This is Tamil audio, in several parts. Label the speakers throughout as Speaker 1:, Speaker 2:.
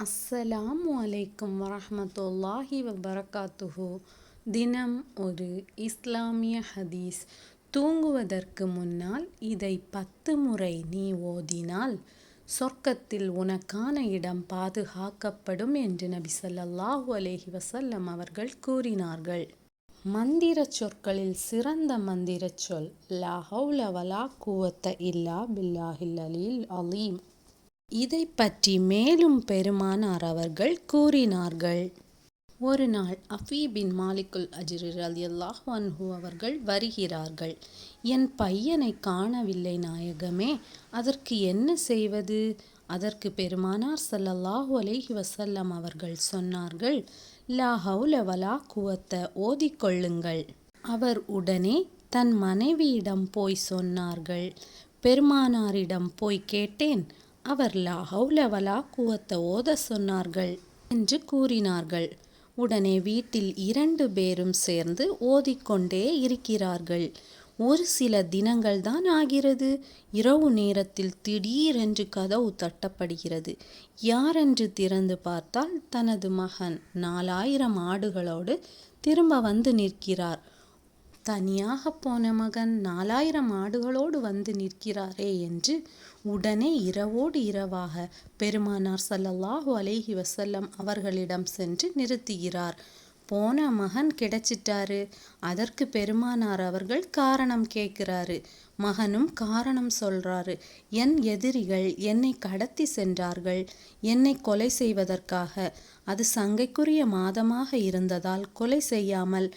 Speaker 1: அஸ்ஸலாமு அலைக்கும் வரமத்துல்லாஹி வபரகாத்துஹு தினம் ஒரு இஸ்லாமிய ஹதீஸ். தூங்குவதற்கு முன்னால் இதை பத்து முறை நீ ஓதினால் சொர்க்கத்தில் உனக்கான இடம் பாதுகாக்கப்படும் என்று நபி சொல்லல்லாஹு அலேஹி வசல்லம் அவர்கள் கூறினார்கள். மந்திரச் சொற்களில் சிறந்த மந்திர சொல் லா ஹவுல வலா குவத்த இல்லா பில்லாஹில் அலீல் அலீம் இதை பற்றி மேலும் பெருமானார் அவர்கள் கூறினார்கள். ஒரு நாள் அஃபீபின் மாலிக்குல் அஜிர் அலி ரலியல்லாஹு அன்ஹு அவர்கள் வருகிறார்கள். என் பையனை காணவில்லை நாயகமே அதற்கு என்ன செய்வது? அதற்கு பெருமானார் சல்லல்லாஹு அலைஹி வசல்லம் அவர்கள் சொன்னார்கள் லா ஹவுல வலா குவத்த ஓதிக்கொள்ளுங்கள் அவர் உடனே தன் மனைவியிடம் போய் சொன்னார்கள் பெருமானாரிடம் போய் கேட்டேன் அவர் லா ஹவுல குவத்த ஓத சொன்னார்கள் என்று கூறினார்கள். உடனே வீட்டில் இரண்டு பேரும் சேர்ந்து ஓதிக்கொண்டே இருக்கிறார்கள். ஒரு சில தினங்கள் தான் ஆகிறது. இரவு நேரத்தில் திடீரென்று கதவு தட்டப்படுகிறது. யாரென்று திறந்து பார்த்தால் தனது மகன் நாலாயிரம் ஆடுகளோடு திரும்ப வந்து நிற்கிறார். தனியாக போன மகன் நாலாயிரம் ஆடுகளோடு வந்து நிற்கிறாரே என்று உடனே இரவோடு இரவாக பெருமானார் சல்லல்லாஹு அலேஹி வசல்லம் அவர்களிடம் சென்று நிறுத்துகிறார். போன மகன் கிடைச்சிட்டாரு. அதற்கு பெருமானார் அவர்கள் காரணம் கேட்கிறாரு. மகனும் காரணம் சொல்றாரு. என் எதிரிகள் என்னை கடத்தி சென்றார்கள். என்னை கொலை செய்வதற்காக. அது சங்கைக்குரிய மாதமாக இருந்ததால் கொலை செய்யாமல்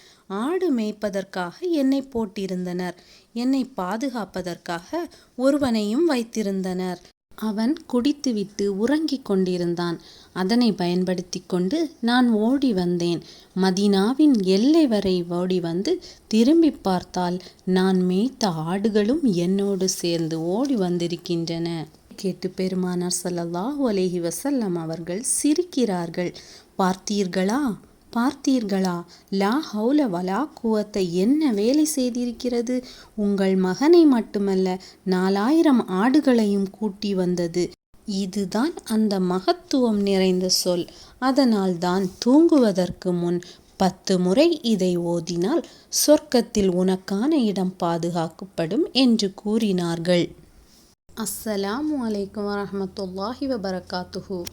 Speaker 1: ஆடு மேய்ப்பதற்காக என்னை போட்டிருந்தனர். என்னை பாதுகாப்பதற்காக ஒருவனையும் வைத்திருந்தனர். அவன் குடித்துவிட்டு உறங்கிக் கொண்டிருந்தான். அதனை பயன்படுத்தி கொண்டு நான் ஓடி வந்தேன். மதீனாவின் எல்லை வரை ஓடி வந்து திரும்பி பார்த்தால் நான் மேய்த்த ஆடுகளும் என்னோடு சேர்ந்து ஓடி வந்திருக்கின்றன. கேட்டு பெருமானார் ஸல்லல்லாஹு அலேஹி வசல்லம் அவர்கள் சிரிக்கிறார்கள். பார்த்தீர்களா? பார்த்தீர்களா? லா ஹவுல வலா குவத்தை என்ன வேலை செய்திருக்கிறது? உங்கள் மகனை மட்டுமல்ல நாலாயிரம் ஆடுகளையும் கூட்டி வந்தது. இதுதான் அந்த மகத்துவம் நிறைந்த சொல். அதனால்தான் தூங்குவதற்கு முன் பத்து முறை இதை ஓதினால் சொர்க்கத்தில் உனக்கான இடம் பாதுகாக்கப்படும் என்று கூறினார்கள். அஸ்ஸலாமு அலைக்கும் வரமத்துல்லாஹி வபரகாத்துஹூ.